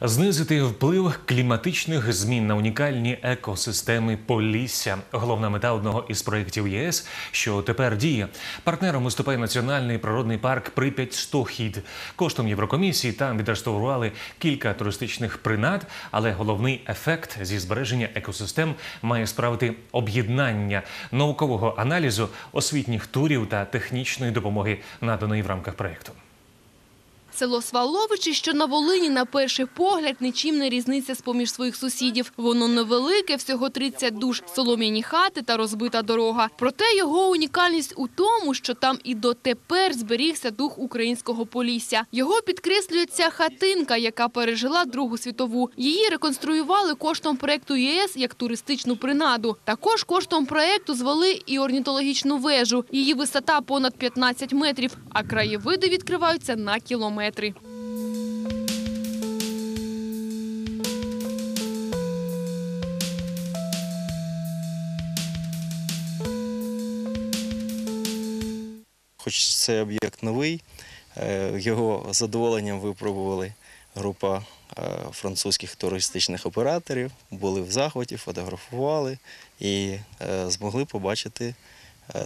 Знизити вплив кліматичних змін на унікальні екосистеми Полісся. Головна мета одного із проєктів ЄС, що тепер діє. Партнером виступає національний природний парк Прип'ять Стохід. Коштом Єврокомісії там відреставрували кілька туристичних принад, але головний ефект зі збереження екосистем має справити об'єднання наукового аналізу, освітніх турів та технічної допомоги, наданої в рамках проєкту. Село Сваловичі, що на Волині, на перший погляд, нічим не різниця з-поміж своїх сусідів. Воно невелике, всього 30 душ, солом'яні хати та розбита дорога. Проте його унікальність у тому, що там і дотепер зберігся дух українського полісся. Його підкреслює ця хатинка, яка пережила Другу світову. Її реконструювали коштом проекту ЄС як туристичну принаду. Також коштом проекту звели і орнітологічну вежу. Її висота понад 15 метрів, а краєвиди відкриваються на кілометри. Хоч це об'єкт новий, е, його задоволенням випробували група е, французьких туристичних операторів, були в захваті, фотографували і е, змогли побачити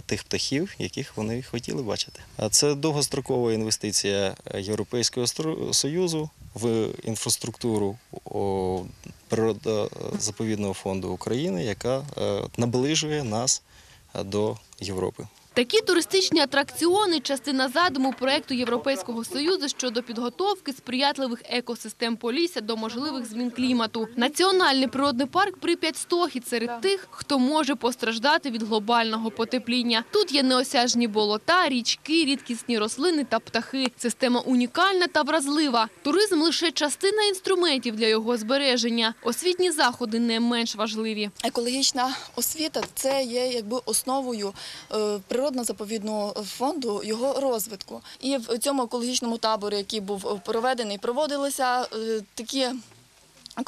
тих птахів, яких вони хотіли бачити. Це довгострокова інвестиція Європейського Союзу в інфраструктуру природозаповідного фонду України, яка е, наближує нас е, до Європи. Такі туристичні атракціони – частина задуму проекту Європейського Союзу щодо підготовки сприятливих екосистем Полісся до можливих змін клімату. Національний природний парк Прип'ять-Стохід серед тих, хто може постраждати від глобального потепління. Тут є неосяжні болота, річки, рідкісні рослини та птахи. Система унікальна та вразлива. Туризм – лише частина інструментів для його збереження. Освітні заходи не менш важливі. Екологічна освіта це є якби основою е, природно-заповідного фонду його розвитку. І в цьому екологічному таборі, який був проведений, проводилися е, такі.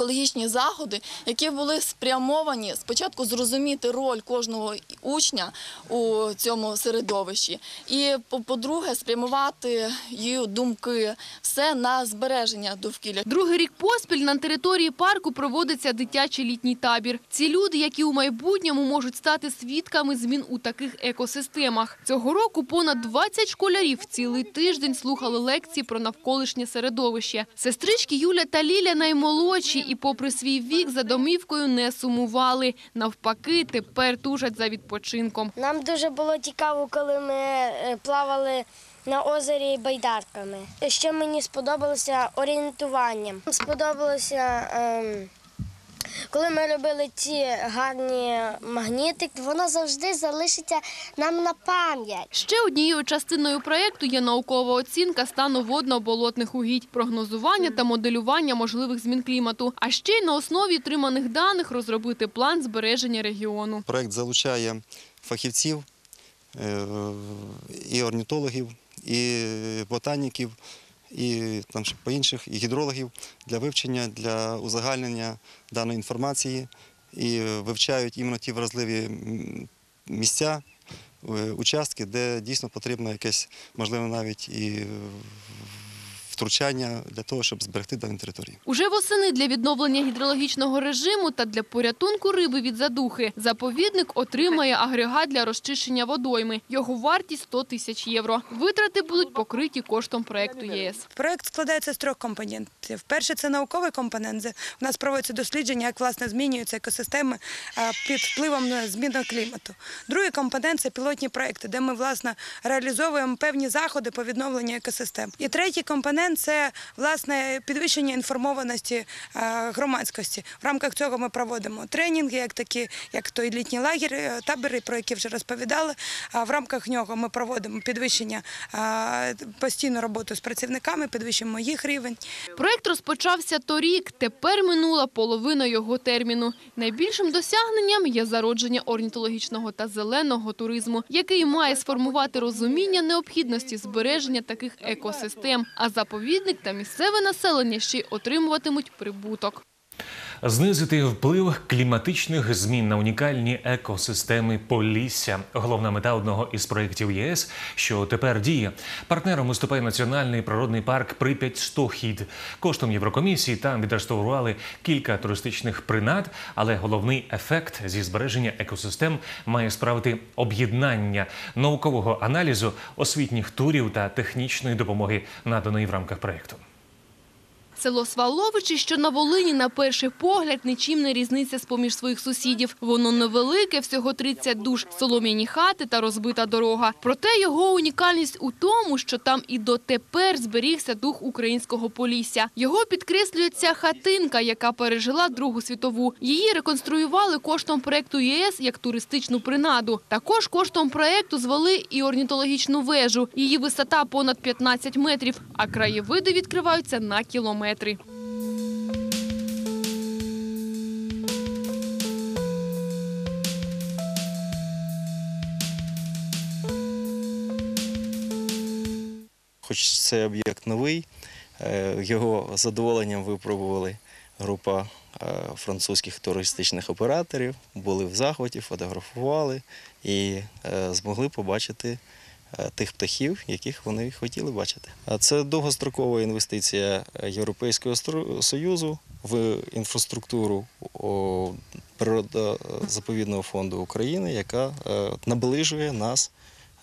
Екологічні заходи, які були спрямовані спочатку зрозуміти роль кожного учня у цьому середовищі, і по- по-друге, спрямувати її думки все на збереження довкілля. Другий рік поспіль на території парку проводиться дитячий літній табір. Ці люди, які у майбутньому можуть стати свідками змін у таких екосистемах. Цього року понад 20 школярів цілий тиждень слухали лекції про навколишнє середовище. Сестрички Юля та Ліля наймолодші і попри свій вік за домівкою не сумували. Навпаки, тепер тужать за відпочинком. Нам дуже було цікаво, коли ми е, плавали на озері байдарками. Ще мені сподобалося орієнтуванням. Сподобалося, ем, коли ми робили ці гарні магнітики, воно завжди залишиться нам на пам'ять. Ще однією частиною проєкту є наукова оцінка стану водно-болотних угідь, прогнозування та моделювання можливих змін клімату. А ще й на основі отриманих даних розробити план збереження регіону. Проект залучає фахівців, е, і орнітологів, і ботаніків, і там ще по інших, і гідрологів для вивчення, для узагальнення даної інформації. І вивчають іменно ті вразливі місця, е, участки, де дійсно потрібно якесь, можливо, навіть і втручання для того, щоб зберегти дані території. Уже восени для відновлення гідрологічного режиму та для порятунку риби від задухи заповідник отримає агрегат для розчищення водойми. Його вартість 100 тисяч євро. Витрати будуть покриті коштом проекту єС. Проект складається з трьох компонентів. Перший це науковий компонент. де У нас проводяться дослідження, як власне змінюються екосистеми під впливом на зміну клімату. Другий компонент це пілотні проекти, де ми власне реалізовуємо певні заходи по відновленню екосистем. І третій компонент це власне підвищення інформованості громадськості. В рамках цього ми проводимо тренінги, як такі, як той літній лагерь, е, табори, про які вже розповідали. В рамках нього ми проводимо підвищення постійну роботу з працівниками, підвищуємо їх рівень. Проект розпочався торік. Тепер минула половина його терміну. Найбільшим досягненням є зародження орнітологічного та зеленого туризму, який має сформувати розуміння необхідності збереження таких екосистем. А заповідник та місцеве населення ще й отримуватимуть прибуток. Знизити вплив кліматичних змін на унікальні екосистеми Полісся – головна мета одного із проєктів ЄС, що тепер діє. Партнером виступає національний природний парк Прип'ять Стохід. Коштом Єврокомісії там відреставрували кілька туристичних принад, але головний ефект зі збереження екосистем має справити об'єднання наукового аналізу, освітніх турів та технічної допомоги, наданої в рамках проєкту. Село Сваловичі, що на Волині, на перший погляд, нічим не різниця з-поміж своїх сусідів. Воно невелике, всього 30 душ, солом'яні хати та розбита дорога. Проте його унікальність у тому, що там і дотепер зберігся дух українського Полісся. Його підкреслює ця хатинка, яка пережила Другу світову. Її реконструювали коштом проекту ЄС як туристичну принаду. Також коштом проекту звели і орнітологічну вежу. Її висота понад 15 метрів, а краєвиди відкриваються на кілометри. Хоч це об'єкт новий, е, його задоволенням випробували група е, французьких туристичних операторів, були в захваті, фотографували і е, змогли побачити тих птахів, яких вони хотіли бачити. Це довгострокова інвестиція Європейського стру- Союзу в інфраструктуру природозаповідного фонду України, яка е, наближує нас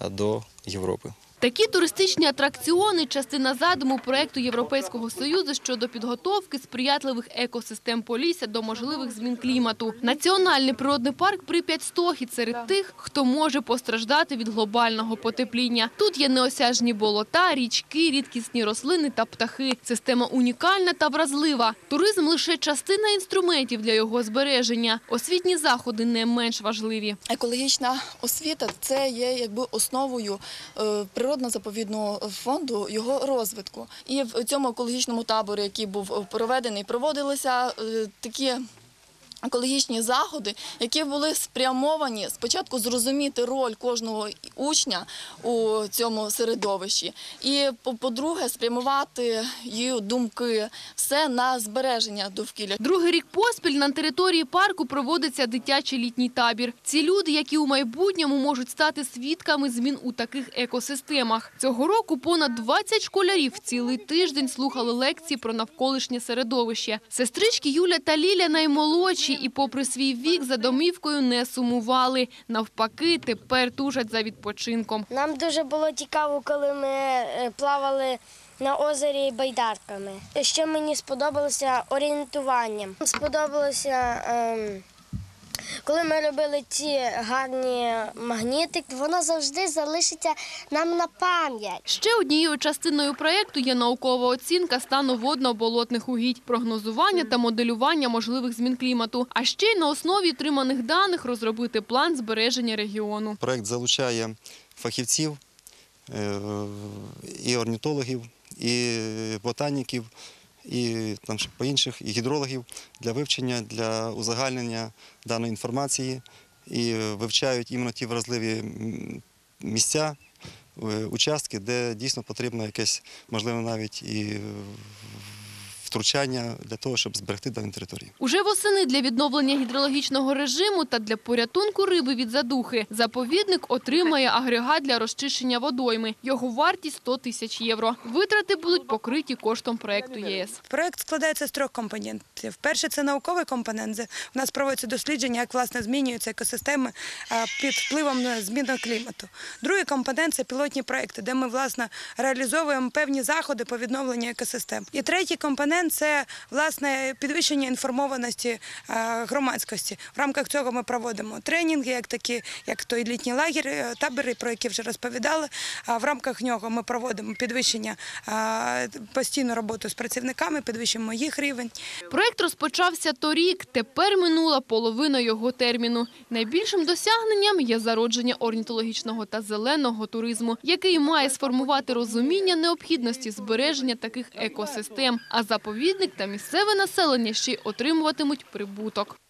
е, до Європи. Такі туристичні атракціони – частина задуму проекту Європейського Союзу щодо підготовки сприятливих екосистем Полісся до можливих змін клімату. Національний природний парк Прип'ять-Стохід серед тих, хто може постраждати від глобального потепління. Тут є неосяжні болота, річки, рідкісні рослини та птахи. Система унікальна та вразлива. Туризм – лише частина інструментів для його збереження. Освітні заходи не менш важливі. Екологічна освіта це є якби основою е, природно-заповідного фонду його розвитку. І в цьому екологічному таборі, який був проведений, проводилися е, такі. Екологічні заходи, які були спрямовані спочатку зрозуміти роль кожного учня у цьому середовищі, і по- по-друге, спрямувати її думки все на збереження довкілля. Другий рік поспіль на території парку проводиться дитячий літній табір. Ці люди, які у майбутньому можуть стати свідками змін у таких екосистемах. Цього року понад 20 школярів цілий тиждень слухали лекції про навколишнє середовище. Сестрички Юля та Ліля наймолодші і попри свій вік за домівкою не сумували. Навпаки, тепер тужать за відпочинком. Нам дуже було цікаво, коли ми е, плавали на озері байдарками. Що мені сподобалося орієнтуванням. Сподобалося, ем, коли ми робили ці гарні магніти, воно завжди залишиться нам на пам'ять. Ще однією частиною проєкту є наукова оцінка стану водно-болотних угідь, прогнозування та моделювання можливих змін клімату. А ще й на основі отриманих даних розробити план збереження регіону. Проект залучає фахівців, е, і орнітологів, і ботаніків, і там ще по інших, і гідрологів для вивчення, для узагальнення даної інформації. І вивчають іменно ті вразливі місця, е, участки, де дійсно потрібно якесь, можливо, навіть і втручання для того, щоб зберегти дані території. Уже восени для відновлення гідрологічного режиму та для порятунку риби від задухи заповідник отримає агрегат для розчищення водойми. Його вартість 100 тисяч євро. Витрати будуть покриті коштом проекту ЄС. Проект складається з трьох компонентів. Перше це науковий компонент. де У нас проводяться дослідження, як власне змінюються екосистеми під впливом на зміни клімату. Другий компонент це пілотні проекти, де ми власне реалізовуємо певні заходи по відновленню екосистем. І третій компонент це власне підвищення інформованості громадськості. В рамках цього ми проводимо тренінги, як такі, як той літній лагерь, е, табори, про які вже розповідали. В рамках нього ми проводимо підвищення постійну роботу з працівниками, підвищуємо їх рівень. Проект розпочався торік. Тепер минула половина його терміну. Найбільшим досягненням є зародження орнітологічного та зеленого туризму, який має сформувати розуміння необхідності збереження таких екосистем. А заповідник та місцеве населення ще й отримуватимуть прибуток.